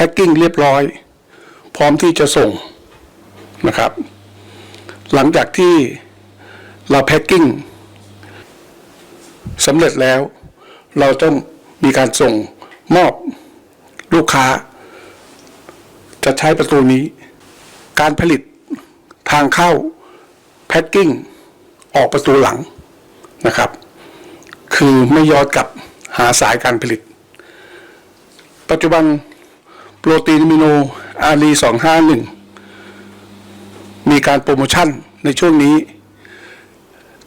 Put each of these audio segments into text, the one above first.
แพ็คกิ้งเรียบร้อย พร้อมที่จะส่งนะครับ หลังจากที่เราแพ็คกิ้งสำเร็จแล้ว เราต้องมีการส่งมอบลูกค้า จะใช้ประตูนี้ การผลิตทางเข้าแพ็คกิ้งออกประตูหลังนะครับ คือไม่ย้อนกลับหาสายการผลิต ปัจจุบัน โปรตีนมิโนอารี251มีการโปรโมชั่นในช่วงนี้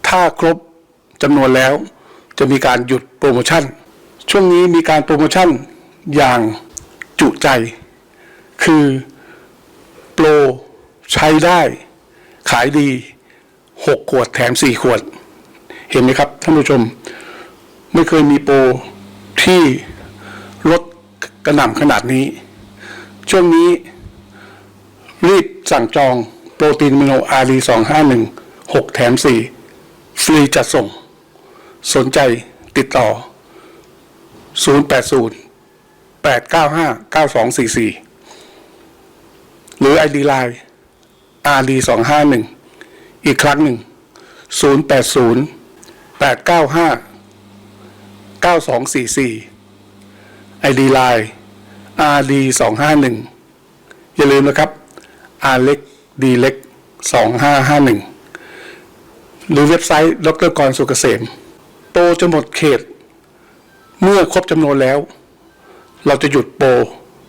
ถ้าครบจำนวนแล้ว จะมีการหยุดโปรโมชั่น ช่วงนี้มีการโปรโมชั่นอย่างจุใจ คือโปรใช้ได้ ขายดี 6 ขวดแถม 4 ขวด เห็นไหมครับท่านผู้ชม ไม่เคยมีโปรที่ลดกระหน่ำขนาดนี้ ช่วงนี้ รีบสั่งจองโปรตีนมิโนอารี251 6แถม4ฟรีจัดส่ง สนใจติดต่อ 080 895 9244 หรือ ID Line RD 251อีกครั้งหนึ่ง 080 895 9244 ID Line RD 251อย่าลืมนะครับ R เล็ก D เล็ก 2551 หรือเว็บไซต์ดรกรสุกเกษม โปรจะหมดเขต เมื่อครบจำนวนแล้ว เราจะหยุดโปร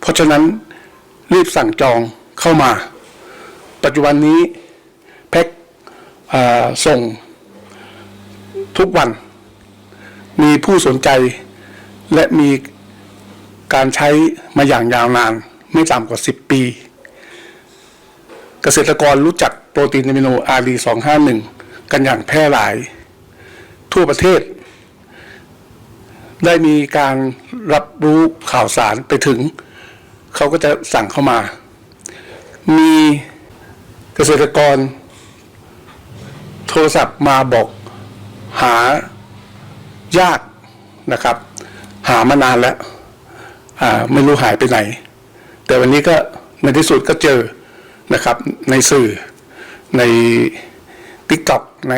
เพราะฉะนั้นรีบสั่งจองเข้ามา ปัจจุบันนี้แพ็คส่งทุกวัน มีผู้สนใจและมี การใช้มาอย่างยาวนาน ไม่ต่ำกว่า 10 ปี เกษตรกรรู้จักโปรตีนอะมิโนอารี251 กันอย่างแพร่หลาย ทั่วประเทศ ได้มีการรับรู้ข่าวสารไปถึง เขาก็จะสั่งเข้ามา มีเกษตรกร โทรศัพท์มาบอกหายากนะครับ หามานานแล้ว ไม่รู้หายไปไหน แต่วันนี้ก็ในที่สุดก็เจอนะครับ ในสื่อใน TikTok ใน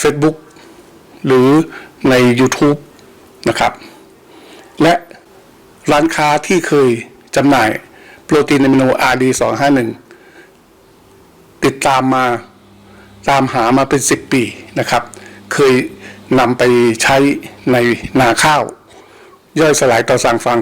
Facebook หรือใน YouTube นะครับ และร้านค้าที่เคยจำหน่ายโปรตีนอะมิโน RD 251 ติดตามมาตามหามาเป็น 10 ปีนะครับ เคยนำไปใช้ในนาข้าว ย่อยสลายต่อสั่งฟัง